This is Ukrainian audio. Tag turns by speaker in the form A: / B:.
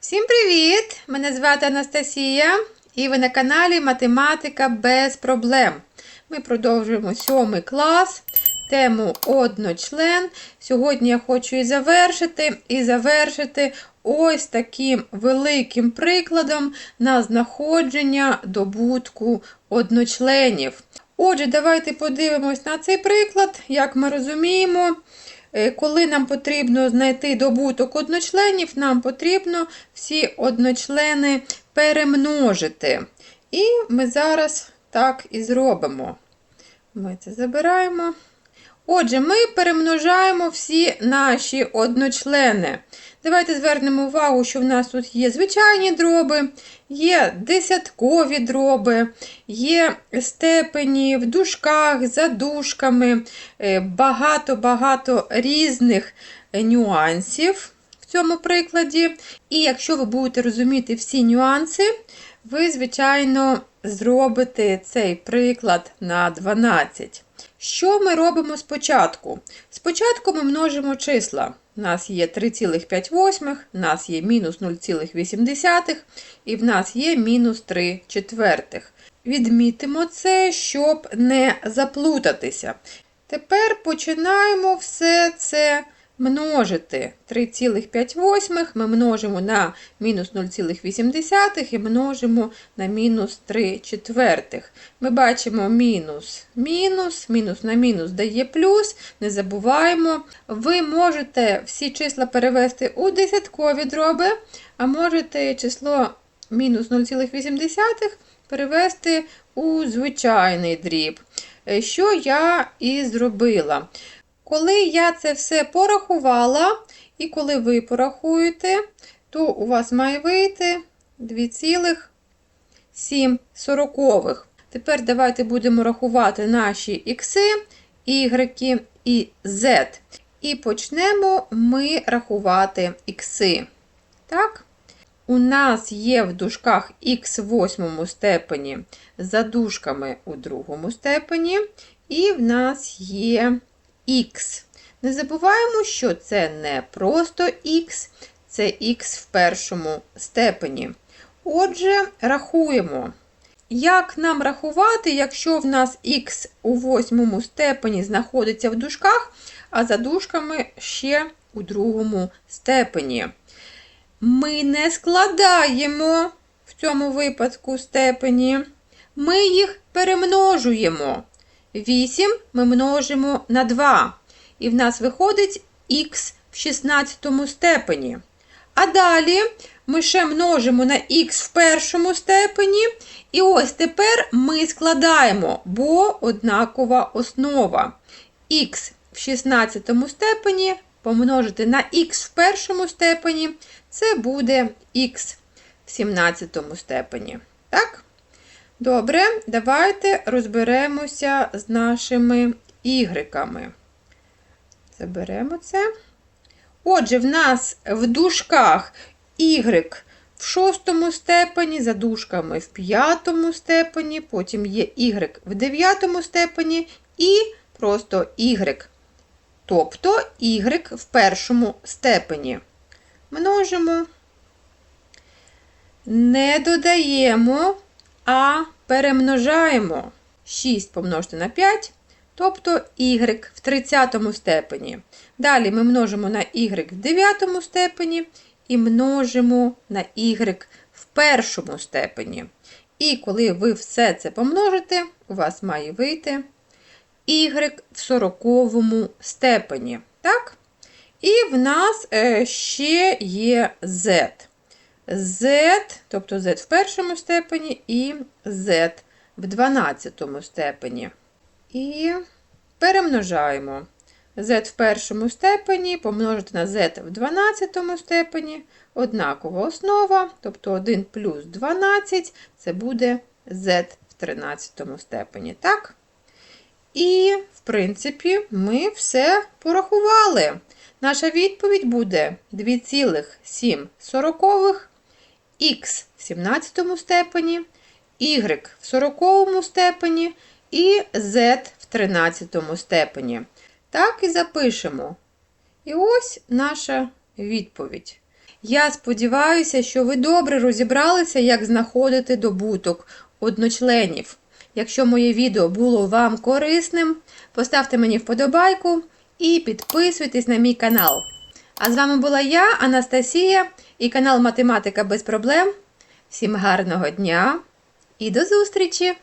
A: Всім привіт! Мене звати Анастасія і ви на каналі Математика без проблем. Ми продовжуємо сьомий клас, тему одночлен. Сьогодні я хочу і завершити, і завершити ось таким великим прикладом на знаходження добутку одночленів. Отже, давайте подивимось на цей приклад. Як ми розуміємо, Коли нам потрібно знайти добуток одночленів, нам потрібно всі одночлени перемножити. І ми зараз так і зробимо. Ми це забираємо. Отже, ми перемножаємо всі наші одночлени. Давайте звернемо увагу, що в нас тут є звичайні дроби, є десяткові дроби, є степені в дужках, за дужками, е, багато-багато різних нюансів в цьому прикладі. І якщо ви будете розуміти всі нюанси, ви, звичайно, зробите цей приклад на 12. Що ми робимо спочатку? Спочатку ми множимо числа. У нас є 3,5, у нас є мінус 0,8 і в нас є мінус 3 четвертих. Відмітимо це, щоб не заплутатися. Тепер починаємо все це множити. 3,5 ми множимо на мінус 0,8 і множимо на мінус 3 четвертих. Ми бачимо мінус, мінус, мінус на мінус дає плюс. Не забуваємо, ви можете всі числа перевести у десяткові дроби, а можете число мінус 0,8 перевести у звичайний дріб. Що я і зробила. Коли я це все порахувала, і коли ви порахуєте, то у вас має вийти 2,7. Тепер давайте будемо рахувати наші ікси, y і z. І почнемо ми рахувати ікси. Так? У нас є в дужках х в восьмому степені за дужками у другому степені, і в нас є х. Не забуваємо, що це не просто х, це х в першому степені. Отже, рахуємо. Як нам рахувати, якщо в нас х у восьмому степені знаходиться в дужках, а за дужками ще у другому степені? Ми не складаємо в цьому випадку степені, ми їх перемножуємо. 8 ми множимо на 2. І в нас виходить х в 16 степені. А далі ми ще множимо на х в першому степені. І ось тепер ми складаємо, бо однакова основа. х в 16 степені помножити на х в першому степені, це буде х в 17 степені. Так? Добре, давайте розберемося з нашими ігреками. Заберемо це. Отже, в нас в дужках y в шостому степені, за дужками в п'ятому степені, потім є y в дев'ятому степені і просто y. Тобто y в першому степені. Множимо, не додаємо а перемножаємо 6 помножити на 5, тобто y в 30 степені. Далі ми множимо на y в 9 степені і множимо на y в першому степені. І коли ви все це помножите, у вас має вийти y в 40 степені. Так? І в нас е, ще є z z, тобто z в першому степені і z в 12 степені. І перемножаємо z в першому степені, помножити на z в 12 степені, однакова основа, тобто 1 плюс 12 це буде z в 13 степені. Так? І, в принципі, ми все порахували. Наша відповідь буде 2,7 х в 17 степені, y в 40 степені і z в 13 степені. Так і запишемо. І ось наша відповідь. Я сподіваюся, що ви добре розібралися, як знаходити добуток одночленів. Якщо моє відео було вам корисним, поставте мені вподобайку і підписуйтесь на мій канал. А з вами була я, Анастасія, і канал Математика без проблем. Всім гарного дня і до зустрічі!